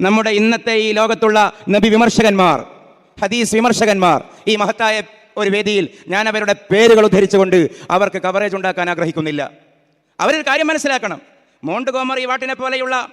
നമ്മുടെ ഇന്നത്തെ ഈ ലോകത്തുള്ള നബി വിമർശകന്മാർ ഹദീസ് വിമർശകന്മാർ ഈ മഹത്തായ ഒരു വേദിയിൽ ഞാൻ അവരുടെ പേരുകൾ ഉദ്ധരിച്ചുകൊണ്ട് അവർക്ക് കവറേജ് ഉണ്ടാക്കാൻ ആഗ്രഹിക്കുന്നില്ല. അവരൊരു കാര്യം മനസ്സിലാക്കണം. മോണ്ട് ഗോമറി വാട്ടിനെ പോലെയുള്ള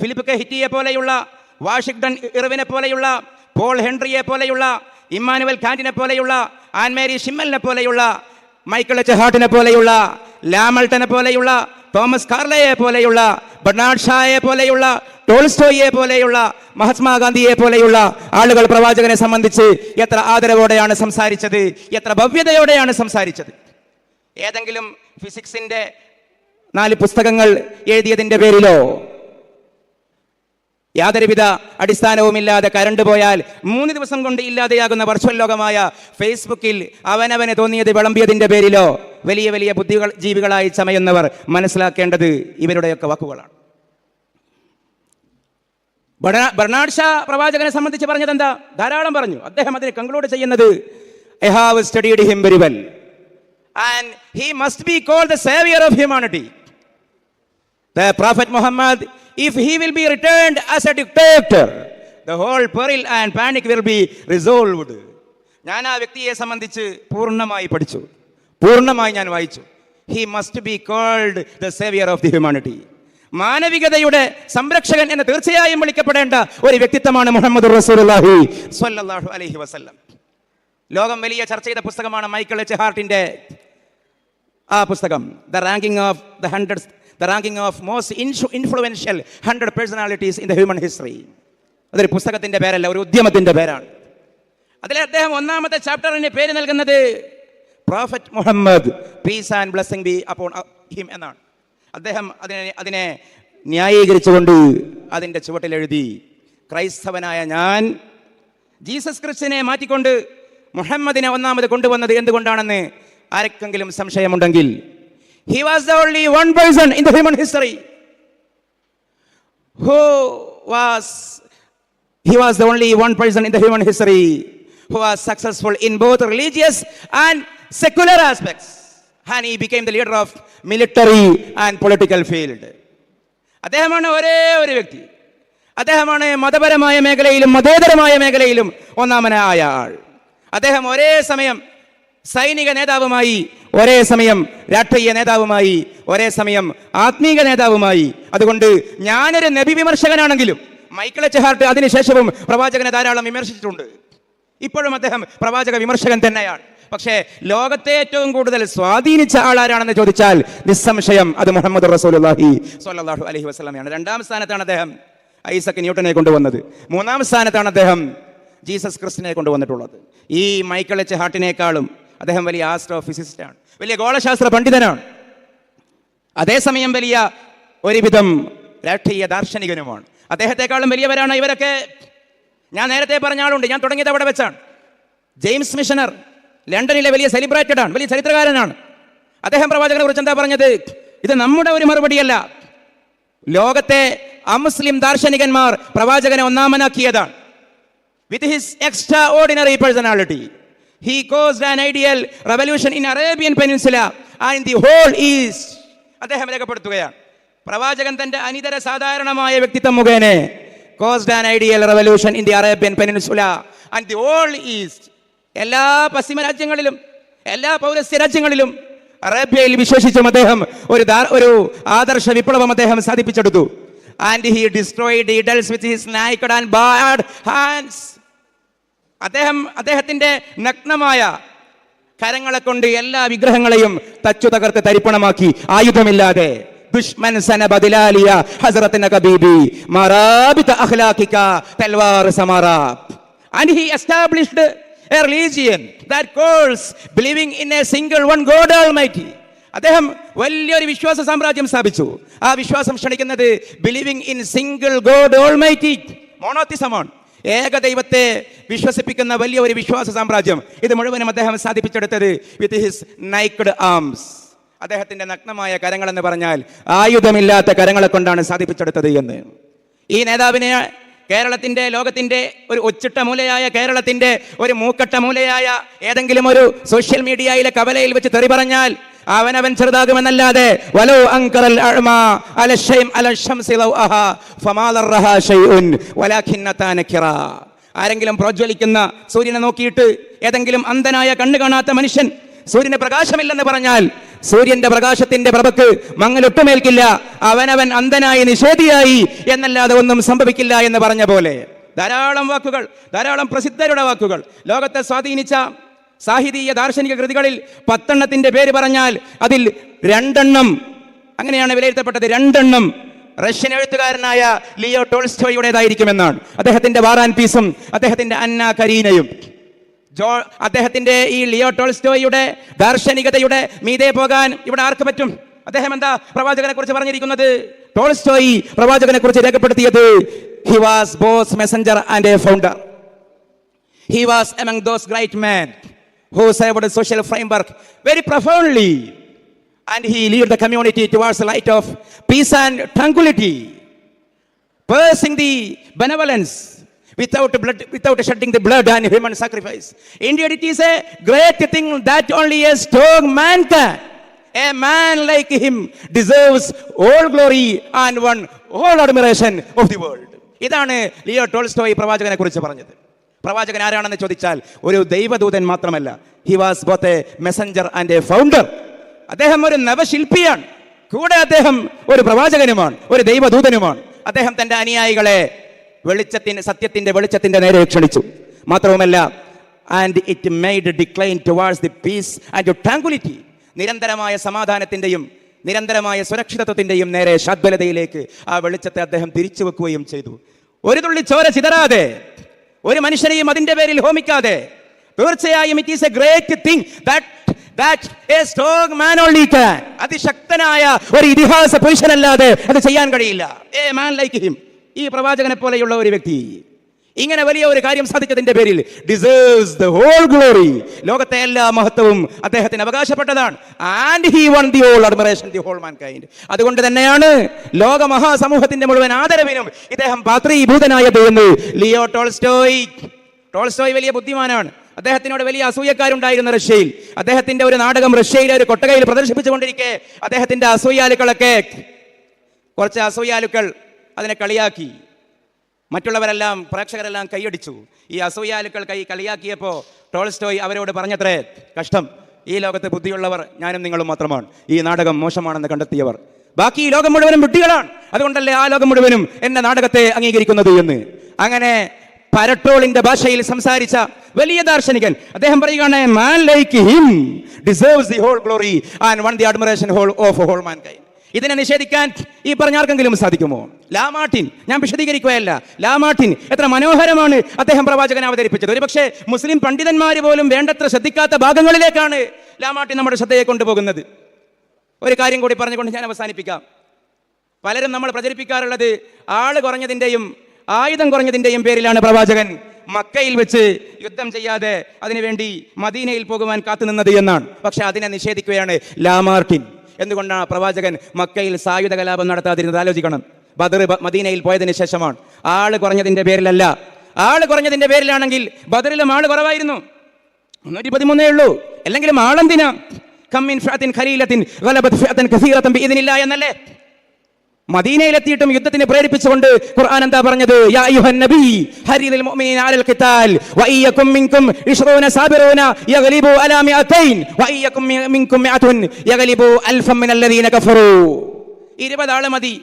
ഫിലിപ്പ് കെ ഹിറ്റിയെ പോലെയുള്ള വാഷിങ്ടൺ ഇറവിനെ പോലെയുള്ള പോൾ ഹെൻറിയെ പോലെയുള്ള ഇമ്മാനുവൽ കാന്റിനെ പോലെയുള്ള ആൻമേരി ഷിമ്മലിനെ പോലെയുള്ള മൈക്കിൾ എച്ച് ഹാർട്ടിനെ പോലെയുള്ള ലാമൾട്ടനെ പോലെയുള്ള തോമസ് കാർലയെ പോലെയുള്ള ബർണാഡ് ഷായെ പോലെയുള്ള ടോൾസ്റ്റോയെ പോലെയുള്ള മഹാത്മാഗാന്ധിയെ പോലെയുള്ള ആളുകൾ പ്രവാചകനെ സംബന്ധിച്ച് എത്ര ആദരവോടെയാണ് സംസാരിച്ചത് എത്ര ഭവ്യതയോടെയാണ് സംസാരിച്ചത്. ഏതെങ്കിലും ഫിസിക്സിന്റെ നാല് പുസ്തകങ്ങൾ എഴുതിയതിന്റെ പേരിലോ യാതൊരുവിധ അടിസ്ഥാനവുമില്ലാതെ കരണ്ട് പോയാൽ മൂന്ന് ദിവസം കൊണ്ട് ഇല്ലാതെയാകുന്ന വർച്വൽ ലോകമായ ഫേസ്ബുക്കിൽ അവനവന് തോന്നിയത് വിളമ്പിയതിന്റെ പേരിലോ വലിയ വലിയ ബുദ്ധികൾ ജീവികളായി ചമയുന്നവർ മനസ്സിലാക്കേണ്ടത് ഇവരുടെയൊക്കെ വാക്കുകളാണ്. ബർണാഡ് ഷാ പ്രവാചകനെ സംബന്ധിച്ച് പറഞ്ഞത് എന്താ ധാരാളം പറഞ്ഞു. അദ്ദേഹം അതിനെ കൺക്ലൂഡ് ചെയ്യുന്നത് I have studied him very well and he must be call the saviour of humanity the prophet Muhammad if he will be returned as a dictator the whole peril and panic will be resolved ഞാൻ ആ വ്യക്തിയെ സംബന്ധിച്ച് പൂർണമായി പഠിച്ചു. പൂർണമായി ഞാൻ വായിച്ചു. He must be called the saviour of the humanity മാനവികതയുടെ സംരക്ഷകൻ എന്ന് തീർച്ചയായും വിളിക്കപ്പെടേണ്ട ഒരു വ്യക്തിത്വമാണ് മുഹമ്മദ് ലോകം വലിയ ചർച്ച ചെയ്ത പുസ്തകമാണ് മൈക്കിൾ എച്ച്. ഹാർട്ടിന്റെ ആ പുസ്തകം. The ranking of the hundred the ranking of most influential hundred personalities in the human history അതൊരു പുസ്തകത്തിന്റെ പേരല്ല ഒരു ഉദ്യമത്തിന്റെ പേരാണ്. അതിലെ അദ്ദേഹം ഒന്നാമത്തെ ചാപ്റ്ററിന് പേര് നൽകുന്നത് prophet Muhammad peace and blessing be upon him എന്നാണ്. അദ്ദേഹം അതിനെ അതിനെ ന്യായീകരിച്ചുകൊണ്ട് അതിന്റെ ചുവട്ടിലെഴുതി ക്രൈസ്തവനായ ഞാൻ ജീസസ് ക്രിസ്റ്റിനെ മാറ്റിക്കൊണ്ട് മുഹമ്മദിനെ ഒന്നാമത് കൊണ്ടുവന്നത് എന്തുകൊണ്ടാണെന്ന് ആർക്കെങ്കിലും സംശയമുണ്ടെങ്കിൽ he was the only one person in the human history who was he was the only one person in the human history who was successful in both religious and secular aspects. And he became the leader of military and political field. അദ്ദേഹമാണ് ഒരേ ഒരു വ്യക്തി. അദ്ദേഹമാണ് മതപരമായ മേഖലയിലും മതേതരമായ മേഖലയിലും ഒന്നാമനായ ആൾ. അദ്ദേഹം ഒരേ സമയം സൈനിക നേതാവുമായി ഒരേ സമയം രാഷ്ട്രീയ നേതാവുമായി ഒരേ സമയം ആത്മീക നേതാവുമായി. അതുകൊണ്ട് ഞാനൊരു നബി വിമർശകനാണെങ്കിലും മൈക്കിൾ ചെഹാർട്ട് ഹാർട്ട് അതിനുശേഷവും പ്രവാചകനെ ധാരാളം വിമർശിച്ചിട്ടുണ്ട്. ഇപ്പോഴും അദ്ദേഹം പ്രവാചക വിമർശകൻ തന്നെയാണ്. പക്ഷേ ലോകത്തെ ഏറ്റവും കൂടുതൽ സ്വാധീനിച്ച ആളാരാണെന്ന് ചോദിച്ചാൽ നിസ്സംശയം അത് മുഹമ്മദ് റസൂലുള്ളാഹി സ്വല്ലല്ലാഹു അലൈഹി വസല്ലമയാണ്. രണ്ടാം സ്ഥാനത്താണ് അദ്ദേഹം ഐസക് ന്യൂട്ടനെ കൊണ്ടുവന്നത്. മൂന്നാം സ്ഥാനത്താണ് അദ്ദേഹം ജീസസ് ക്രിസ്റ്റിനെ കൊണ്ടുവന്നിട്ടുള്ളത്. ഈ മൈക്കിൾ എച്ച് ഹാർട്ടിനേക്കാളും അദ്ദേഹം വലിയ ആസ്ട്രോ ഫിസിസ്റ്റാണ് വലിയ ഗോളശാസ്ത്ര പണ്ഡിതനാണ്. അതേസമയം വലിയ ഒരുവിധം രാഷ്ട്രീയ ദാർശനികനുമാണ്. അദ്ദേഹത്തെക്കാളും വലിയവരാണ് ഇവരൊക്കെ. ഞാൻ നേരത്തെ പറഞ്ഞ ആളുണ്ട്. ഞാൻ തുടങ്ങിയത് അവിടെ വെച്ചാണ്. ജെയിംസ് മിഷനർ ലണ്ടനിലെ വലിയ സെലിബ്രേറ്റഡ് ആണ് വലിയ ചരിത്രകാരനാണ്. അദ്ദേഹം പ്രവാചകനെ കുറിച്ച് എന്താ പറഞ്ഞത്? ഇത് നമ്മുടെ ഒരു മറുപടിയല്ല. ലോകത്തെ അമുസ്ലിം ദാർശനികന്മാർ പ്രവാചകനെ ഒന്നാമനാക്കിയതാണ്. With his extraordinary personality he caused an ideal revolution in Arabian peninsula and the whole east അദ്ദേഹം രേഖപ്പെടുത്തുകയാണ്. പ്രവാചകൻ തന്റെ അനിതര സാധാരണമായ വ്യക്തിത്വം മുഖേന caused an ideal revolution in the Arabian peninsula and the whole east എല്ലാ പശ്ചിമ രാജ്യങ്ങളിലും എല്ലാ പൗരസ്ത്യ രാജ്യങ്ങളിലും അറേബ്യയിൽ വിശേഷിച്ചും അദ്ദേഹം ഒരു ഒരു ആദർശ വിപ്ലവം അദ്ദേഹം സാധിപ്പിച്ചെടുത്തു. And he destroyed idols with his naked and bad hands അദ്ദേഹം അദ്ദേഹത്തിന്റെ നഗ്നമായ കരങ്ങളെ കൊണ്ട് എല്ലാ വിഗ്രഹങ്ങളെയും തച്ചു തകർത്ത് തരിപ്പണമാക്കി. ആയുധമില്ലാതെ ദുഷ്മൻ സന ബദിലാലിയ കബീബി മറാബിത അഖ്ലാഖിക തൽവാർ സമാറാബ്. And he established a religion that calls believing in a single one god almighty. അദ്ദേഹം വലിയൊരു വിശ്വാസ സാമ്രാജ്യം സ്ഥാപിച്ചു. ആ വിശ്വാസം ക്ഷണിക്കുന്നത് believing in single God almighty മോണോത്തിസമാണ് ഏക ദൈവത്തെ വിശ്വസിപ്പിക്കുന്ന വലിയ ഒരു വിശ്വാസ സാമ്രാജ്യം. ഇത് മുഴുവനും അദ്ദേഹം സാധിപ്പിച്ചെടുത്തത് വിത്ത് ഹിസ് നൈക്ഡ് ആംസ് അദ്ദേഹത്തിന്റെ നഗ്നമായ കരങ്ങൾ എന്ന് പറഞ്ഞാൽ ആയുധമില്ലാത്ത കരങ്ങളെ കൊണ്ടാണ് സാധിപ്പിച്ചെടുത്തത് എന്ന്. ഈ നേതാവിനെ കേരളത്തിന്റെ ലോകത്തിന്റെ ഒരു ഒച്ചിട്ട മൂലയായ കേരളത്തിന്റെ ഒരു മൂക്കട്ട മൂലയായ ഏതെങ്കിലും ഒരു സോഷ്യൽ മീഡിയയിലെ കവലയിൽ വെച്ച് തെറി പറഞ്ഞാൽ അവനവൻ ചെറുതാകുമെന്നല്ലാതെ വലോ അങ്കറൽ ആരെങ്കിലും പ്രോജ്വലിക്കുന്ന സൂര്യനെ നോക്കിയിട്ട് ഏതെങ്കിലും അന്ധനായ കണ്ണു കാണാത്ത മനുഷ്യൻ സൂര്യന് പ്രകാശമില്ലെന്ന് പറഞ്ഞാൽ സൂര്യന്റെ പ്രകാശത്തിന്റെ പ്രഭക്ക് മങ്ങലൊട്ടുമേൽക്കില്ല. അവനവൻ അന്ധനായി നിഷേധിയായി എന്നല്ലാതെ ഒന്നും സംഭവിക്കില്ല എന്ന് പറഞ്ഞ പോലെ. ധാരാളം വാക്കുകൾ ധാരാളം പ്രസിദ്ധരുടെ വാക്കുകൾ. ലോകത്തെ സ്വാധീനിച്ച സാഹിതീയ ദാർശനിക കൃതികളിൽ പത്തെണ്ണത്തിന്റെ പേര് പറഞ്ഞാൽ അതിൽ രണ്ടെണ്ണം അങ്ങനെയാണ് വിലയിരുത്തപ്പെട്ടത് രണ്ടെണ്ണം റഷ്യൻ എഴുത്തുകാരനായ ലിയോ ടോൾസ്റ്റോയുടേതായിരിക്കുമെന്നാണ് അദ്ദേഹത്തിന്റെ വാറാൻ പീസും അദ്ദേഹത്തിന്റെ അന്ന കരീനയും. ജോ അദ്ദേഹത്തിന്റെ ഈ ലിയോട്ടോൾസ്റ്റോയുടെ ദാർശനികതയുടെ മീതെ പോകാൻ ഇവിടെ ആർക്ക് പറ്റും? അദ്ദേഹം എന്താ പ്രവാചകനെ കുറിച്ച് പറഞ്ഞിരിക്കുന്നത്? ടോൾസ്റ്റോയി പ്രവാചകനെ കുറിച്ച് രേഖപ്പെടുത്തിയത്. He was both messenger and a founder he was among those great man who save social framework very profoundly and he lead the community towards light of peace and tranquillity pursuing the benevolence without, blood, without shedding the blood and human sacrifice. Indeed, it is a great thing that only a strong man can. A man like him deserves all glory and one all admiration of the world. ഇതാണ് Leo Tolstoy പ്രവാചകനെ കുറിച്ച് പറഞ്ഞത് പ്രവാചകൻ ആരാണെന്ന് ചോദിച്ചാൽ ഒരു ദൈവദൂതൻ മാത്രമല്ല he was both a messenger and a founder അദ്ദേഹം ഒരു നവശില്പിയാണ് കൂടെ അദ്ദേഹം ഒരു പ്രവാചകനുമാണ് ഒരു ദൈവദൂതനുമാണ് അദ്ദേഹം tande അനുയായികളെ വെളിച്ചത്തിന് സത്യത്തിന്റെ വെളിച്ചത്തിന്റെ നേരെ ക്ഷണിച്ചു. മാത്രവുമല്ല and it made decline towards the peace and tranquillity നിരന്തരമായ സമാധാനത്തിന്റെയും നിരന്തരമായ സുരക്ഷിതത്വത്തിന്റെയും നേരെ ശാദ്വലതയിലേക്ക് ആ വെളിച്ചത്തെ അദ്ദേഹം തിരിച്ചു വെക്കുകയും ചെയ്തു. ഒരു തുള്ളി ചോര ചിതറാതെ ഒരു മനുഷ്യനെയും അതിന്റെ പേരിൽ ഹോമിക്കാതെ തീർച്ചയായും it is a great thing that that a strong man only അതിശക്തനായ ഒരു ഇതിഹാസ പുരുഷനല്ലാതെ അത് ചെയ്യാൻ കഴിയില്ല. എ മാൻ ലൈക്ക് ഹിം ഈ പ്രവാചകനെ പോലെയുള്ള ഒരു വ്യക്തി. ഇങ്ങനെ വലിയ ഒരു കാര്യം സാധിച്ചതിന്റെ പേരിൽ ഡിസേർവ്സ് ദ ഹോൾ ഗ്ലോറി ലോകത്തെ എല്ലാ മഹത്വവും അദ്ദേഹത്തിന് അവകാശപ്പെട്ടതാണ്. And he won the whole admiration the whole mankind അതുകൊണ്ട് തന്നെയാണ് ലോക മഹാസമൂഹത്തിന്റെ മുഴുവൻ ആദരവിനും ഇദ്ദേഹം പാത്രീഭൂതനായത് എന്ന് ലിയോ ടോൾസ്റ്റോയ്. ടോൾസ്റ്റോയ് വലിയ ബുദ്ധിമാനാണ്. അദ്ദേഹത്തിനോട് വലിയ അസൂയക്കാരുണ്ടായിരുന്നു റഷ്യയിൽ. അദ്ദേഹത്തിന്റെ ഒരു നാടകം റഷ്യയിലെ ഒരു കൊട്ടകയിൽ പ്രദർശിപ്പിച്ചുകൊണ്ടിരിക്കെ അദ്ദേഹത്തിന്റെ അസൂയാലുക്കളൊക്കെ കുറച്ച് അസൂയാലുക്കൾ അതിനെ കളിയാക്കി. മറ്റുള്ളവരെല്ലാം പ്രേക്ഷകരെല്ലാം കൈയടിച്ചു. ഈ അസൂയാലുക്കൾ കൈ കളിയാക്കിയപ്പോൾ ടോൾസ്റ്റോയ് അവരോട് പറഞ്ഞത്രേ കഷ്ടം. ഈ ലോകത്ത് ബുദ്ധിയുള്ളവർ ഞാനും നിങ്ങളും മാത്രമാണ്. ഈ നാടകം മോശമാണെന്ന് കണ്ടെത്തിയവർ. ബാക്കി ഈ ലോകം മുഴുവനും വിഡ്ഢികളാണ് അതുകൊണ്ടല്ലേ ആ ലോകം മുഴുവനും എന്റെ നാടകത്തെ അംഗീകരിക്കുന്നത് എന്ന്? അങ്ങനെ പരട്ടോളിന്റെ ഭാഷയിൽ സംസാരിച്ച വലിയ ദാർശനികൻ അദ്ദേഹം പറയുകയാണ് man like him deserves the whole glory and won the admiration whole of whole man ഇതിനെ നിഷേധിക്കാൻ ഈ പറഞ്ഞ ആർക്കെങ്കിലും സാധിക്കുമോ? ലാമാട്ടിൻ ഞാൻ വിശദീകരിക്കുകയല്ല. ലാമാട്ടിൻ എത്ര മനോഹരമാണ് അദ്ദേഹം പ്രവാചകൻ അവതരിപ്പിച്ചത്. ഒരുപക്ഷെ മുസ്ലിം പണ്ഡിതന്മാർ പോലും വേണ്ടത്ര ശ്രദ്ധിക്കാത്ത ഭാഗങ്ങളിലേക്കാണ് ലാമാട്ടിൻ നമ്മുടെ ശ്രദ്ധയെ കൊണ്ടുപോകുന്നത്. ഒരു കാര്യം കൂടി പറഞ്ഞുകൊണ്ട് ഞാൻ അവസാനിപ്പിക്കാം. പലരും നമ്മൾ പ്രചരിപ്പിക്കാറുള്ളത് ആൾ കുറഞ്ഞതിന്റെയും ആയുധം കുറഞ്ഞതിന്റെയും പേരിലാണ് പ്രവാചകൻ മക്കയിൽ വെച്ച് യുദ്ധം ചെയ്യാതെ അതിനുവേണ്ടി മദീനയിൽ പോകുവാൻ കാത്തുനിന്നത് എന്നാണ്. പക്ഷെ അതിനെ നിഷേധിക്കുകയാണ് ലാമാർട്ടിൻ എന്തുകൊണ്ടാണ് പ്രവാചകൻ മക്കയിൽ സായുധ കലാപം നടത്താതിരുന്നത്? ആലോചിക്കണം. ബദർ മദീനയിൽ പോയതിനു ശേഷമാണ്. ആൾ കുറഞ്ഞതിന്റെ പേരിലല്ല. ആൾ കുറഞ്ഞതിന്റെ പേരിലാണെങ്കിൽ ബദറിലും ആൾ കുറവായിരുന്നു. മുന്നൂറ്റി പതിമൂന്നേ ഉള്ളൂ. അല്ലെങ്കിലും ആളെന്തിനാ? കമ്മിൻ ഫാത്തിൻ ഖലീലത്തിൻ എന്നല്ലേ? മദീനയിലെത്തിയിട്ടും യുദ്ധത്തിന് പ്രേരിപ്പിച്ചുകൊണ്ട് ഖുർആൻ എന്താ പറഞ്ഞത്? യാ സാബിറൂന യഗ്ലിബു അലാ മിഅതൈൻ വഇയ്യകും മിൻകും മിഅതുൻ യഗ്ലിബു അൽഫൻ മിനല്ലദീന കഫറൂ. 20 ആൾ മതി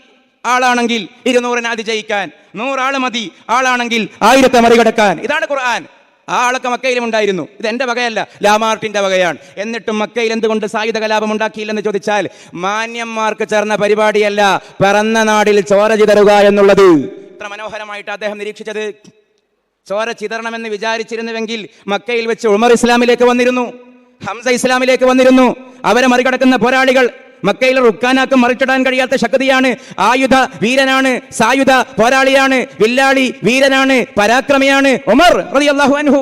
ആളാണെങ്കിൽ ഇരുന്നൂറിന് അതിജയിക്കാൻ നൂറാൾ മതി ആളാണെങ്കിൽ ആയിരത്തെ മറികടക്കാൻ. ഇതാണ് ഖുർആൻ. ആ ആളൊക്കെ മക്കയിലും ഉണ്ടായിരുന്നു. ഇത് എന്റെ വകയല്ല ലാമാർട്ടിന്റെ വകയാണ്. എന്നിട്ടും മക്കയിൽ എന്തുകൊണ്ട് സായുധ കലാപം ഉണ്ടാക്കിയില്ലെന്ന് ചോദിച്ചാൽ മാന്യന്മാർക്ക് ചേർന്ന പരിപാടിയല്ല പറന്ന നാടിൽ ചോര ചിതറുക എന്നുള്ളത്. ഇത്ര മനോഹരമായിട്ട് അദ്ദേഹം നിരീക്ഷിച്ചത് ചോര ചിതറണമെന്ന് വിചാരിച്ചിരുന്നുവെങ്കിൽ മക്കയിൽ വെച്ച് ഉമർ ഇസ്ലാമിലേക്ക് വന്നിരുന്നു ഹംസ ഇസ്ലാമിലേക്ക് വന്നിരുന്നു. അവരെ മറികടക്കുന്ന പോരാളികൾ മക്കയിൽ റുക്കാനാക്ക് മറിച്ചിടാൻ കഴിയാത്ത ശക്തിയാണ് ആയുധ വീരനാണ് സായുധ പോരാളിയാണ് വില്ലാളി വീരനാണ് പരാക്രമിയാണ് ഒമർ റളിയല്ലാഹു അൻഹു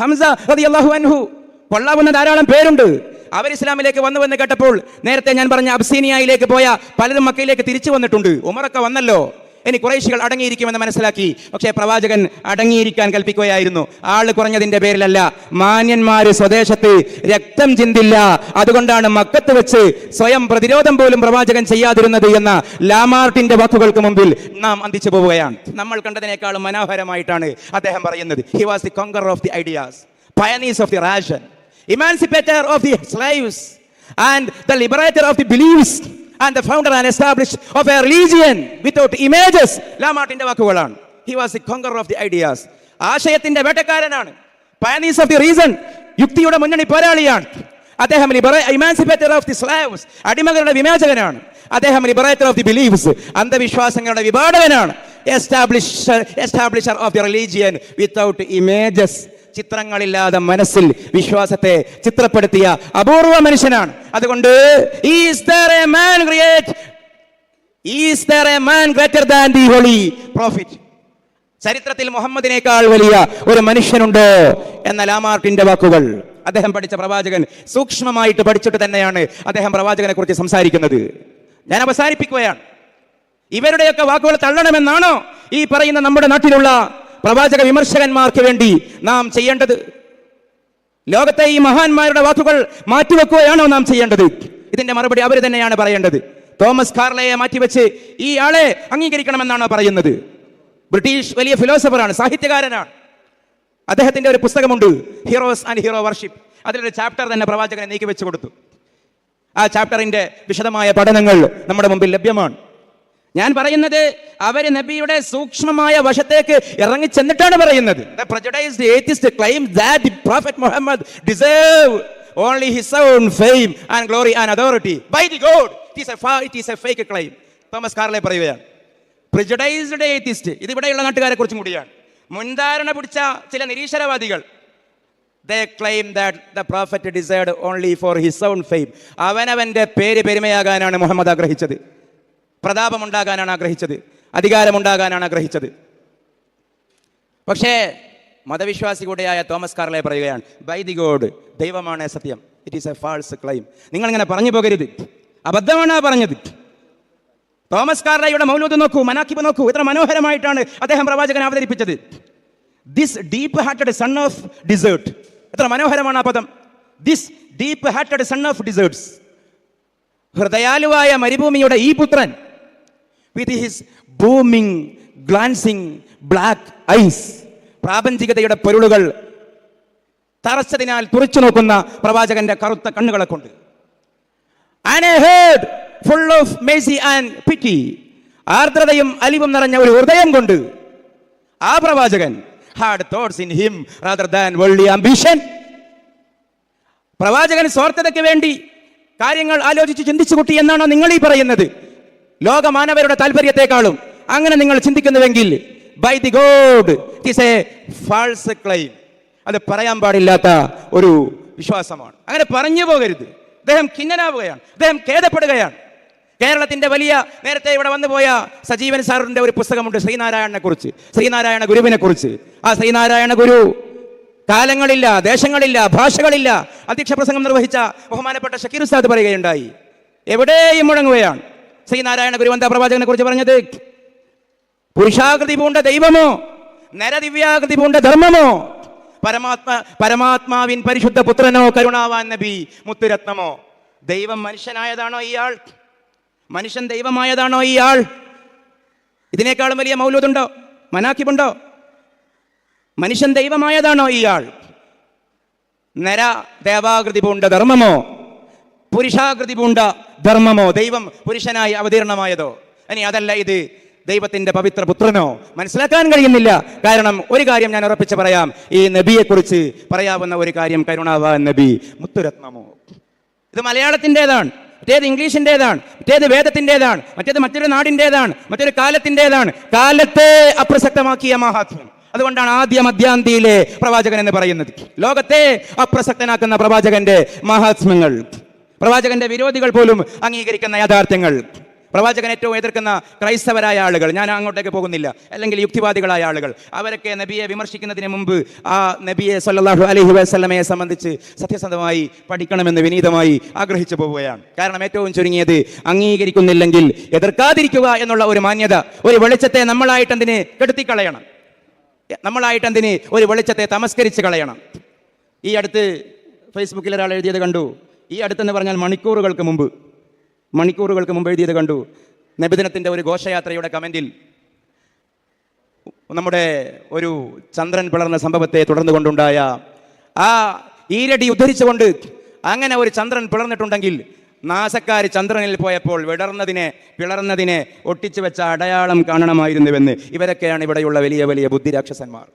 ഹംസ റളിയല്ലാഹു അൻഹു. കൊള്ളാവുന്ന ധാരാളം പേരുണ്ട്. അവർ ഇസ്ലാമിലേക്ക് വന്നു വന്നുവെന്ന് കേട്ടപ്പോൾ നേരത്തെ ഞാൻ പറഞ്ഞ അബ്സീനിയയിലേക്ക് പോയ പലരും മക്കയിലേക്ക് തിരിച്ചു വന്നിട്ടുണ്ട്. ഉമറൊക്കെ വന്നല്ലോ. ഇനി കുറേശികൾ അടങ്ങിയിരിക്കുമെന്ന് മനസ്സിലാക്കി. പക്ഷേ പ്രവാചകൻ അടങ്ങിയിരിക്കാൻ കൽപ്പിക്കുകയായിരുന്നു. ആൾ കുറഞ്ഞതിന്റെ പേരിലല്ല മാന്യന്മാർ സ്വദേശത്ത് രക്തം ചിന്തില്ല. അതുകൊണ്ടാണ് മക്കത്ത് വെച്ച് സ്വയം പ്രതിരോധം പോലും പ്രവാചകൻ ചെയ്യാതിരുന്നത് എന്ന ലാമാർട്ടിന്റെ വാക്കുകൾക്ക് മുമ്പിൽ നാം അന്തിച്ചു പോവുകയാണ്. നമ്മൾ കണ്ടതിനേക്കാളും മനോഹരമായിട്ടാണ് അദ്ദേഹം പറയുന്നത്. He was the conquer of the ideas pioneers of the ration emancipator of the slaves and the liberator of the beliefs. And the founder and establish of a religion without images ലാമാർട്ടിന്റെ വാക്കുകളാണ്. He was the conquer of the ideas ആശയത്തിന്റെ വേട്ടക്കാരനാണ്. Pioneers of the reason യുക്തിയുടെ മുന്നണി പോരാളിയാണ്. അദ്ദേഹം ഇമാൻസിപ്പേറ്റർ of the സ്ലാവ്സ് അടിമകളുടെ വിമോചകനാണ്. അദ്ദേഹം liberator of the believes അന്ധവിശ്വാസങ്ങളുടെ വിപാടകനാണ്. Establish establisher of the religion without images ചിത്രങ്ങളില്ലാതെ മനസ്സിൽ വിശ്വാസത്തെ ചിത്രപ്പെടുത്തിയ അപൂർവ മനുഷ്യനാണ്. അതുകൊണ്ട് is a man create is a man greater than holy ചരിത്രത്തിൽ മുഹമ്മദിനേക്കാൾ വലിയ ഒരു മനുഷ്യനുണ്ട് എന്ന ലാമാർട്ടിന്റെ വാക്കുകൾ അദ്ദേഹം പഠിച്ച പ്രവാചകൻ സൂക്ഷ്മമായിട്ട് പഠിച്ചിട്ട് തന്നെയാണ് അദ്ദേഹം പ്രവാചകനെ കുറിച്ച് സംസാരിക്കുന്നത്. ഞാൻ അവസാനിപ്പിക്കുകയാണ്. ഇവരുടെയൊക്കെ വാക്കുകൾ തള്ളണമെന്നാണോ ഈ പറയുന്ന നമ്മുടെ നാട്ടിലുള്ള പ്രവാചക വിമർശകന്മാർക്ക് വേണ്ടി നാം ചെയ്യേണ്ടത്. ലോകത്തെ ഈ മഹാന്മാരുടെ വാക്കുകൾ മാറ്റിവെക്കുകയാണോ നാം ചെയ്യേണ്ടത്? ഇതിന്റെ മറുപടി അവർ തന്നെയാണ് പറയേണ്ടത്. തോമസ് കാർലയെ മാറ്റിവെച്ച് ഈ ആളെ അംഗീകരിക്കണമെന്നാണോ പറയുന്നത്? ബ്രിട്ടീഷ് വലിയ ഫിലോസഫറാണ് സാഹിത്യകാരനാണ്. അദ്ദേഹത്തിന്റെ ഒരു പുസ്തകമുണ്ട് ഹീറോസ് ആൻഡ് ഹീറോ വർഷിപ്പ് അതിലൊരു ചാപ്റ്റർ തന്നെ പ്രവാചകനെ നീക്കി വെച്ചു കൊടുത്തു. ആ ചാപ്റ്ററിന്റെ വിശദമായ പഠനങ്ങൾ നമ്മുടെ മുമ്പിൽ ലഭ്യമാണ്. ഞാൻ പറയുന്നത് അവർ നബിയുടെ സൂക്ഷ്മമായ വശത്തേക്ക് ഇറങ്ങി ചെന്നിട്ടാണ് പറയുന്നത്. തോമസ് കാർലെ പറയുകയാണ്. പ്രിജഡൈസ്ഡ് ഏത്തിസ്റ്റ് ഇത് ഇവിടെയുള്ള നാട്ടുകാരെ കുറിച്ചും കൂടിയാണ് മുൻധാരണ പിടിച്ച ചില നിരീശ്വരവാദികൾ they only for his own fame അവനവന്റെ പേര് പെരുമയാകാനാണ് മുഹമ്മദ് ആഗ്രഹിച്ചത്. പ്രതാപമുണ്ടാകാനാണ് ആഗ്രഹിച്ചത് അധികാരമുണ്ടാകാനാണ് ആഗ്രഹിച്ചത് പക്ഷേ മതവിശ്വാസി കൂടെയായ തോമസ് കാർലെ പറയുകയാണ് ബൈ ദി ഗോഡ് ദൈവമാണ് സത്യം. It is a false claim നിങ്ങൾ ഇങ്ങനെ പറഞ്ഞു പോകരുത്. അബദ്ധമാണ് പറഞ്ഞത്. തോമസ് കാർലയുടെ മൗലൂദ് നോക്കൂ മനാക്കിബ് നോക്കൂ ഇത്ര മനോഹരമായിട്ടാണ് അദ്ദേഹം പ്രവാചകൻ അവതരിപ്പിച്ചത്. This deep hearted son of desert എത്ര മനോഹരമാണ് ആ പദം. This deep hearted son of deserts ഹൃദയാലുവായ മരുഭൂമിയുടെ ഈ പുത്രൻ with his booming glancing black eyes പ്രാപഞ്ചികതയുടെ പൊരുളുകൾ തറച്ചതിനാൽ തുറച്ചു നോക്കുന്ന പ്രവാചകന്റെ കറുത്ത കണ്ണുകളെ കൊണ്ട് full of mercy and pity ആർദ്രതയും അലിവും നിറഞ്ഞ ഒരു ഹൃദയം കൊണ്ട് ആ പ്രവാചകൻ hard thoughts in him rather than worldly ambition പ്രവാചകൻ സ്വാർത്ഥതയ്ക്ക് വേണ്ടി കാര്യങ്ങൾ ആലോചിച്ച് ചിന്തിച്ചു കുട്ടി എന്നാണോ നിങ്ങൾ ഈ പറയുന്നത്? ലോകമാനവരുടെ താല്പര്യത്തെക്കാളും അങ്ങനെ നിങ്ങൾ ചിന്തിക്കുന്നുവെങ്കിൽ by the God is a false claim അത് പറയാൻ പാടില്ലാത്ത ഒരു വിശ്വാസമാണ്. അങ്ങനെ പറഞ്ഞു പോകരുത്. അദ്ദേഹം ഖിന്നനാവുകയാണ്. അദ്ദേഹം ഖേദപ്പെടുകയാണ്. കേരളത്തിന്റെ വലിയ നേരത്തെ ഇവിടെ വന്നു പോയ സജീവൻ സാറിന്റെ ഒരു പുസ്തകമുണ്ട് ശ്രീനാരായണനെ കുറിച്ച് ശ്രീനാരായണ ഗുരുവിനെ കുറിച്ച് ആ ശ്രീനാരായണ ഗുരു കാലങ്ങളില്ല ദേശങ്ങളില്ല ഭാഷകളില്ല. അധ്യക്ഷ പ്രസംഗം നിർവഹിച്ച ബഹുമാനപ്പെട്ട ഷക്കീർ ഉസ്താദ് പറയുകയുണ്ടായി. എവിടെയും മുഴങ്ങുകയാണ്. ശ്രീനാരായണ ഗുരുവന്ത പ്രവാചകനെ കുറിച്ച് പറഞ്ഞത്? പുരുഷാകൃതി പൂണ്ട ദൈവമോ? നരദിവ്യാകൃതി പൂണ്ട ധർമ്മമോ? പരമാത്മാ പരമാത്മാവിൻ പരിശുദ്ധ പുത്രനോ കരുണാവാൻ നബി മുത്തുരത്നമോ? ദൈവം മനുഷ്യനായതാണോ ഇയാൾ? മനുഷ്യൻ ദൈവമായതാണോ ഇയാൾ? ഇതിനേക്കാളും വലിയ മൗലൂദുണ്ടോ? മനാക്കിബുണ്ടോ മനുഷ്യൻ ദൈവമായതാണോ ഇയാൾ? നര ദേവാകൃതി പൂണ്ട ധർമ്മമോ? പുരുഷാകൃതി പൂണ്ട ധർമ്മമോ? ദൈവം പുരുഷനായി അവതീർണമായതോ? ഇനി അതല്ല ഇത്. ദൈവത്തിന്റെ പവിത്ര പുത്രനോ? മനസ്സിലാക്കാൻ കഴിയുന്നില്ല. കാരണം ഒരു കാര്യം ഞാൻ ഉറപ്പിച്ച് പറയാം. ഈ നബിയെക്കുറിച്ച് പറയാവുന്ന ഒരു കാര്യം കരുണാവാൻ നബി. മുത്തുരത്നമോ? ഇത് മലയാളത്തിന്റെതാണ്. മറ്റേത് ഇംഗ്ലീഷിന്റെതാണ്. മറ്റേത് വേദത്തിന്റെതാണ്. മറ്റേത് മറ്റൊരു നാടിന്റെതാണ്. മറ്റൊരു കാലത്തിന്റെതാണ്. കാലത്തെ അപ്രസക്തമാക്കിയ മഹാത്മ്യം. അതുകൊണ്ടാണ് ആദ്യ മധ്യാന്തിയിലെ പ്രവാചകൻ എന്ന് പറയുന്നത്. ലോകത്തെ അപ്രസക്തനാക്കുന്ന പ്രവാചകന്റെ മഹാത്മ്യങ്ങൾ. പ്രവാചകന്റെ വിരോധികൾ പോലും അംഗീകരിക്കുന്ന യാഥാർത്ഥ്യങ്ങൾ. പ്രവാചകൻ ഏറ്റവും എതിർക്കുന്ന ക്രൈസ്തവരായ ആളുകൾ. ഞാൻ അങ്ങോട്ടേക്ക് പോകുന്നില്ല. അല്ലെങ്കിൽ യുക്തിവാദികളായ ആളുകൾ. അവരൊക്കെ നബിയെ വിമർശിക്കുന്നതിന് മുമ്പ് ആ നബിയെ സല്ലാഹു അലഹി വസ്ലമയെ സംബന്ധിച്ച് സത്യസന്ധമായി പഠിക്കണമെന്ന് വിനീതമായി ആഗ്രഹിച്ചു പോവുകയാണ്. കാരണം ഏറ്റവും ചുരുങ്ങിയത് അംഗീകരിക്കുന്നില്ലെങ്കിൽ എതിർക്കാതിരിക്കുക എന്നുള്ള ഒരു മാന്യത ഒരു വെളിച്ചത്തെ നമ്മളായിട്ട് എന്തിന് കെടുത്തിക്കളയണം. നമ്മളായിട്ട് ഒരു വെളിച്ചത്തെ തമസ്കരിച്ച് കളയണം. ഈ അടുത്ത് ഫേസ്ബുക്കിൽ ഒരാൾ എഴുതിയത് കണ്ടു. ഈ അടുത്തെന്ന് പറഞ്ഞാൽ മണിക്കൂറുകൾക്ക് മുമ്പ് മണിക്കൂറുകൾക്ക് മുമ്പ് എഴുതിയത് കണ്ടു. നബിദിനത്തിന്റെ ഒരു ഘോഷയാത്രയുടെ കമന്റിൽ നമ്മുടെ ഒരു ചന്ദ്രൻ പിളർന്ന സംഭവത്തെ തുടർന്നു കൊണ്ടുണ്ടായ ആ ഈരടി ഉദ്ധരിച്ചുകൊണ്ട് അങ്ങനെ ഒരു ചന്ദ്രൻ പിളർന്നിട്ടുണ്ടെങ്കിൽ നാസക്കാർ ചന്ദ്രനിൽ പോയപ്പോൾ വിടർന്നതിനെ പിളർന്നതിനെ ഒട്ടിച്ചു വെച്ച അടയാളം കാണണമായിരുന്നുവെന്ന് ഇവരൊക്കെയാണ് ഇവിടെയുള്ള വലിയ വലിയ ബുദ്ധിരാക്ഷസന്മാർ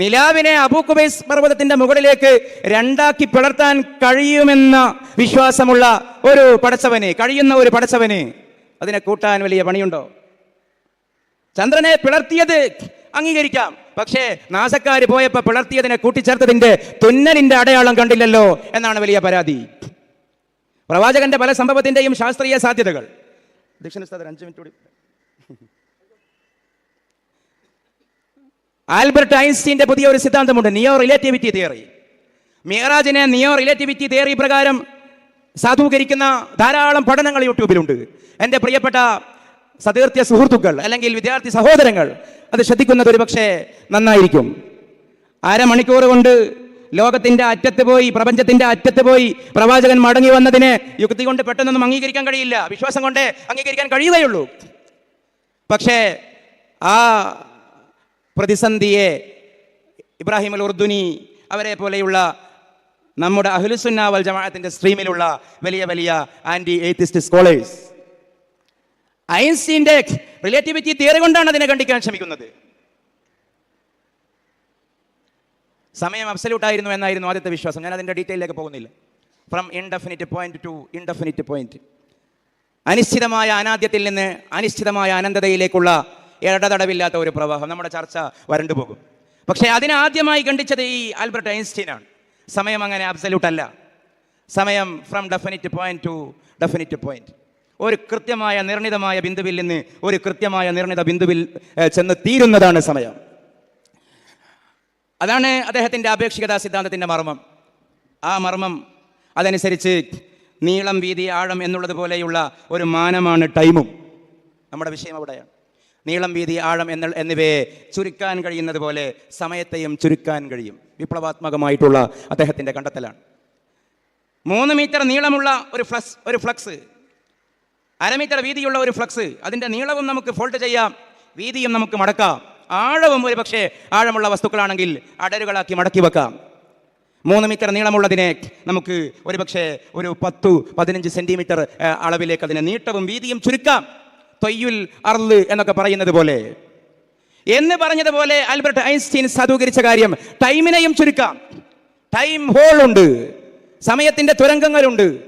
നിലാവിനെ അബൂക്കുബൈസ് പർവതത്തിന്റെ മുകളിലേക്ക് രണ്ടാക്കി പിളർത്താൻ കഴിയുമെന്ന വിശ്വാസമുള്ള ഒരു പടച്ചവന് കഴിയുന്ന ഒരു പടച്ചവന് അതിനെ കൂട്ടാൻ വലിയ പണിയുണ്ടോ? ചന്ദ്രനെ പിളർത്തിയത് അംഗീകരിക്കാം. പക്ഷേ നാസക്കാർ പോയപ്പോ പിളർത്തിയതിനെ കൂട്ടിച്ചേർത്തതിന്റെ തുന്നലിന്റെ അടയാളം കണ്ടില്ലല്ലോ എന്നാണ് വലിയ പരാതി. പ്രവാചകന്റെ പല സംഭവത്തിന്റെയും ശാസ്ത്രീയ സാധ്യതകൾ. ദക്ഷിണ അഞ്ച് മിനിറ്റ് കൂടി. ആൽബർട്ട് ഐൻസ്റ്റീന്റെ പുതിയ ഒരു സിദ്ധാന്തമുണ്ട് നിയോ റിലേറ്റിവിറ്റി തിയറി മിയറാജിനെ നിയോ റിലേറ്റിവിറ്റി തിയറി പ്രകാരം സാധൂകരിക്കുന്ന ധാരാളം പഠനങ്ങൾ യൂട്യൂബിലുണ്ട്. എന്റെ പ്രിയപ്പെട്ട സതീർത്ഥ്യ സുഹൃത്തുക്കൾ അല്ലെങ്കിൽ വിദ്യാർത്ഥി സഹോദരങ്ങൾ അത് ശ്രദ്ധിക്കുന്നത് ഒരുപക്ഷെ നന്നായിരിക്കും. അരമണിക്കൂർ കൊണ്ട് ലോകത്തിന്റെ അറ്റത്ത് പോയി പ്രപഞ്ചത്തിന്റെ അറ്റത്ത് പോയി പ്രവാചകൻ മടങ്ങി വന്നതിനെ യുക്തി കൊണ്ട് പെട്ടെന്നൊന്നും അംഗീകരിക്കാൻ കഴിയില്ല. വിശ്വാസം കൊണ്ട് അംഗീകരിക്കാൻ കഴിയുകയുള്ളൂ. പക്ഷേ ആ പ്രതിസന്ധിയെ ഇബ്രാഹിം അൽ ഉർദുനി അവരെ പോലെയുള്ള നമ്മുടെ അഹുലുസുന്നാവൽ ജമാഅത്തിന്റെ സ്ട്രീമിലുള്ള വലിയ വലിയ ആന്റി എയ്ത്തിസ്റ്റ് സ്കോളേഴ്സ് ഐൻസ്റ്റീന്റെ റിലേറ്റിവിറ്റി തിയറി കൊണ്ടാണ് അതിനെ കണ്ടിക്കാൻ ശ്രമിക്കുന്നത്. സമയം അബ്സല്യൂട്ട് ആയിരുന്നു എന്നായിരുന്നു ആദ്യത്തെ വിശ്വാസം. ഞാൻ അതിന്റെ ഡീറ്റെയിലേക്ക് പോകുന്നില്ല. From indefinite point to indefinite point അനിശ്ചിതമായ അനാദ്യത്തിൽ നിന്ന് അനിശ്ചിതമായ അനന്തതയിലേക്കുള്ള ഇടതടവില്ലാത്ത ഒരു പ്രവാഹം നമ്മുടെ ചർച്ച വരണ്ടു പോകും. പക്ഷേ അതിനാദ്യമായി കണ്ടിച്ചത് ഈ ആൽബർട്ട് ഐൻസ്റ്റീനാണ്. സമയം അങ്ങനെ അബ്സല്യൂട്ട് അല്ല. സമയം from definite point to definite point ഒരു കൃത്യമായ നിർണിതമായ ബിന്ദുവിൽ നിന്ന് ഒരു കൃത്യമായ നിർണിത ബിന്ദുവിൽ ചെന്ന് തീരുന്നതാണ് സമയം. അതാണ് അദ്ദേഹത്തിന്റെ ആപേക്ഷികതാ സിദ്ധാന്തത്തിന്റെ മർമ്മം. ആ മർമ്മം അതനുസരിച്ച് നീളം വീതി ആഴം എന്നുള്ളത് പോലെയുള്ള ഒരു മാനമാണ് ടൈമും. നമ്മുടെ വിഷയം അവിടെയാണ്. നീളം വീതി ആഴം എന്ന എന്നിവയെ ചുരുക്കാൻ കഴിയുന്നത് പോലെ സമയത്തെയും ചുരുക്കാൻ കഴിയും. വിപ്ലവാത്മകമായിട്ടുള്ള അദ്ദേഹത്തിന്റെ കണ്ടെത്തലാണ്. മൂന്ന് മീറ്റർ നീളമുള്ള ഒരു ഫ്ലക്സ് ഒരു ഫ്ലക്സ്. അരമീറ്റർ വീതിയുള്ള ഒരു ഫ്ലക്സ്. അതിന്റെ നീളവും നമുക്ക് ഫോൾഡ് ചെയ്യാം. വീതിയും നമുക്ക് മടക്കാം. ആഴവും ഒരു പക്ഷേ ആഴമുള്ള വസ്തുക്കളാണെങ്കിൽ അടരുകളാക്കി മടക്കി വെക്കാം. മൂന്ന് മീറ്റർ നീളമുള്ളതിനെ നമുക്ക് ഒരു പക്ഷേ ഒരു പത്തു പതിനഞ്ച് സെന്റിമീറ്റർ അളവിലേക്ക് അതിനെ നീട്ടവും വീതിയും ചുരുക്കാം. തൊയ്യുൽ അർൾ എന്നൊക്കെ പറയുന്നത് പോലെ. എന്ന് പറഞ്ഞതുപോലെ ആൽബർട്ട് ഐൻസ്റ്റീൻ സാധൂകരിച്ച കാര്യം ടൈമിനെയും ചുരുക്കാം. ടൈം ഹോൾ ഉണ്ട് സമയത്തിന്റെ തുരങ്കങ്ങളുണ്ട്.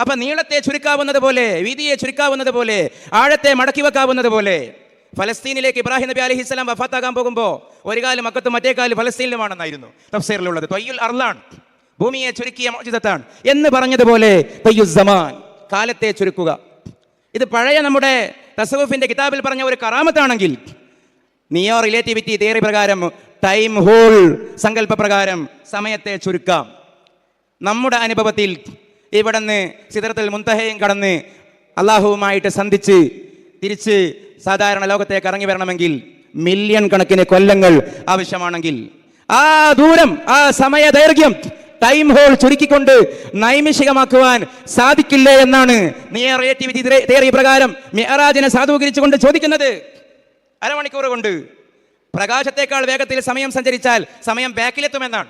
അപ്പൊ നീളത്തെ ചുരുക്കാവുന്നത് പോലെ വീതിയെ ചുരുക്കാവുന്നത് പോലെ ആഴത്തെ മടക്കി വെക്കാവുന്നത് പോലെ ഫലസ്തീനിലേക്ക് ഇബ്രാഹിം നബി അലഹി സ്വലാം വഫാത്താകാൻ പോകുമ്പോൾ ഒരു കാലം മക്കത്തും മറ്റേ കാലം ഫലസ്തീനിലുമാണെന്നായിരുന്നു തഫ്സീറിലുള്ളത്. തൊയ്യുൽ അർലാണ് ഭൂമിയെ ചുരുക്കിയ മോചിതത്താണ്. എന്ന് പറഞ്ഞതുപോലെ തൊയ്യു സമാൻ കാലത്തെ ചുരുക്കുക. ഇത് പഴയ നമ്മുടെ തസവുഫിന്റെ കിതാബിൽ പറഞ്ഞ ഒരു കറാമത്താണെങ്കിൽ നിയോ റിലേറ്റിവിറ്റി തിയറി പ്രകാരം ടൈം ഹോൾ സങ്കല്പ പ്രകാരം സമയത്തെ ചുരുക്കാം. നമ്മുടെ അനുഭവത്തിൽ ഇവിടുന്ന് സിദറത്തിൽ മുന്തഹയും കടന്ന് അള്ളാഹുവുമായിട്ട് സന്ധിച്ച് തിരിച്ച് സാധാരണ ലോകത്തേക്ക് ഇറങ്ങി വരണമെങ്കിൽ മില്യൺ കണക്കിന് കൊല്ലങ്ങൾ ആവശ്യമാണെങ്കിൽ ആ ദൂരം ആ സമയ ദൈർഘ്യം ടൈം ഹോൾ ചുരുക്കിക്കൊണ്ട് നൈമിഷികമാക്കുവാൻ സാധിക്കില്ല എന്നാണ് പ്രകാരം മെഹറാജിനെ സാധൂകരിച്ചുകൊണ്ട് ചോദിക്കുന്നത്. അരമണിക്കൂർ കൊണ്ട് പ്രകാശത്തേക്കാൾ വേഗത്തിൽ സമയം സഞ്ചരിച്ചാൽ സമയം ബാക്കിലെത്തുമെന്നാണ്.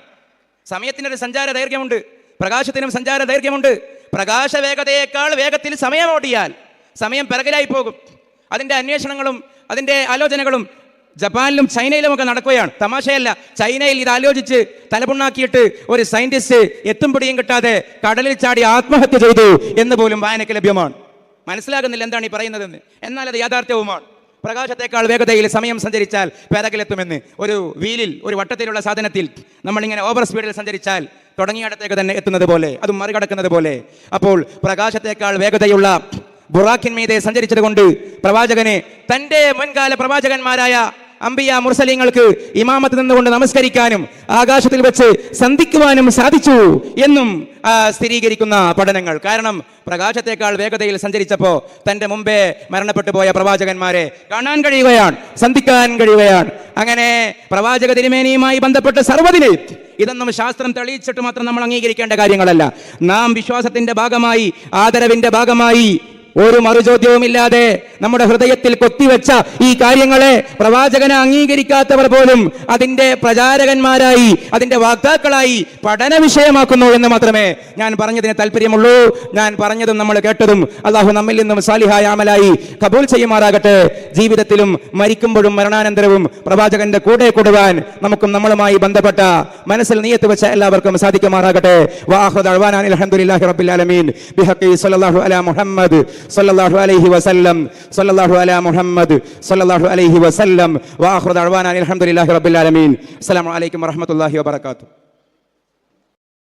സമയത്തിനൊരു സഞ്ചാര ദൈർഘ്യമുണ്ട്. പ്രകാശത്തിനും സഞ്ചാര ദൈർഘ്യമുണ്ട്. പ്രകാശ വേഗതയേക്കാൾ വേഗത്തിൽ സമയം ഓടിയാൽ സമയം പിറകിലായി പോകും. അതിന്റെ അന്വേഷണങ്ങളും അതിന്റെ ആലോചനകളും ജപ്പാനിലും ചൈനയിലും ഒക്കെ നടക്കുകയാണ്. തമാശയല്ല. ചൈനയിൽ ഇത് ആലോചിച്ച് തലപുണ്ണാക്കിയിട്ട് ഒരു സയന്റിസ്റ്റ് എത്തും പിടിയും കിട്ടാതെ കടലിൽ ചാടി ആത്മഹത്യ ചെയ്തു എന്ന് പോലും വായനയ്ക്ക് ലഭ്യമാണ്. മനസ്സിലാകുന്നില്ല എന്താണ് ഈ പറയുന്നതെന്ന്. എന്നാൽ അത് യാഥാർത്ഥ്യവുമാണ്. പ്രകാശത്തേക്കാൾ വേഗതയിൽ സമയം സഞ്ചരിച്ചാൽ പേരകിലെത്തുമെന്ന്. ഒരു വീലിൽ ഒരു വട്ടത്തിലുള്ള സാധനത്തിൽ നമ്മളിങ്ങനെ ഓവർ സ്പീഡിൽ സഞ്ചരിച്ചാൽ തുടങ്ങിയിടത്തേക്ക് തന്നെ എത്തുന്നത് പോലെ അതും മറികടക്കുന്നത് പോലെ. അപ്പോൾ പ്രകാശത്തേക്കാൾ വേഗതയുള്ള ബുറാഖിന്മീതെ സഞ്ചരിച്ചതുകൊണ്ട് പ്രവാചകനെ തന്റെ മുൻകാല പ്രവാചകന്മാരായ അംബിയ മുർസലിങ്ങൾക്ക് ഇമാമത്ത് നിന്നുകൊണ്ട് നമസ്കരിക്കാനും ആകാശത്തിൽ വെച്ച് സന്ധിക്കുവാനും സാധിച്ചു എന്നും സ്ഥിരീകരിക്കുന്ന പഠനങ്ങൾ. കാരണം പ്രകാശത്തെക്കാൾ വേഗതയിൽ സഞ്ചരിച്ചപ്പോൾ തന്റെ മുമ്പേ മരണപ്പെട്ടു പോയ പ്രവാചകന്മാരെ കാണാൻ കഴിയുകയാണ് സന്ധിക്കാൻ കഴിയുകയാണ്. അങ്ങനെ പ്രവാചക തിരുമേനിയുമായി ബന്ധപ്പെട്ട സർവതിന് ഇതൊന്നും ശാസ്ത്രം തെളിയിച്ചിട്ട് മാത്രം നമ്മൾ അംഗീകരിക്കേണ്ട കാര്യങ്ങളല്ല. നാം വിശ്വാസത്തിന്റെ ഭാഗമായി ആദരവിന്റെ ഭാഗമായി ഒരു മറുചോദ്യവുമില്ലാതെ നമ്മുടെ ഹൃദയത്തിൽ കൊത്തിവെച്ച ഈ കാര്യങ്ങളെ പ്രവാചകനെ അംഗീകരിക്കാത്തവർ പോലും അതിന്റെ പ്രചാരകന്മാരായി അതിന്റെ വാക്താക്കളായി പഠന വിഷയമാക്കുന്നു എന്ന് മാത്രമേ ഞാൻ പറഞ്ഞതിന് താല്പര്യമുള്ളൂ. ഞാൻ പറഞ്ഞതും നമ്മൾ കേട്ടതും അള്ളാഹു നമ്മിൽ നിന്നും സാലിഹായ അമലായി കബൂൽ ചെയ്യുമാറാകട്ടെ. ജീവിതത്തിലും മരിക്കുമ്പോഴും മരണാനന്തരവും പ്രവാചകന്റെ കൂടെ കൂടുവാൻ നമുക്കും നമ്മളുമായി ബന്ധപ്പെട്ട മനസ്സിൽ നീയത്ത് വെച്ച എല്ലാവർക്കും സാധിക്കുമാറാകട്ടെ. വാഹുദ് അൽഹംദുലില്ലാഹി റബ്ബിൽ ആലമീൻ. ബിഹഖി സല്ലല്ലാഹു അലാ മുഹമ്മദ് സ്വല്ലല്ലാഹു അലൈഹി വസല്ലം സ്വല്ലല്ലാഹു അലാ മുഹമ്മദ് സ്വല്ലല്ലാഹു അലൈഹി വസല്ലം വാഹുദ് അൽവാനാൻ അൽഹംദുലില്ലാഹി റബ്ബിൽ ആലമീൻ അസ്സലാമു അലൈക്കും വറഹ്മത്തുള്ളാഹി വബറകാതുഹു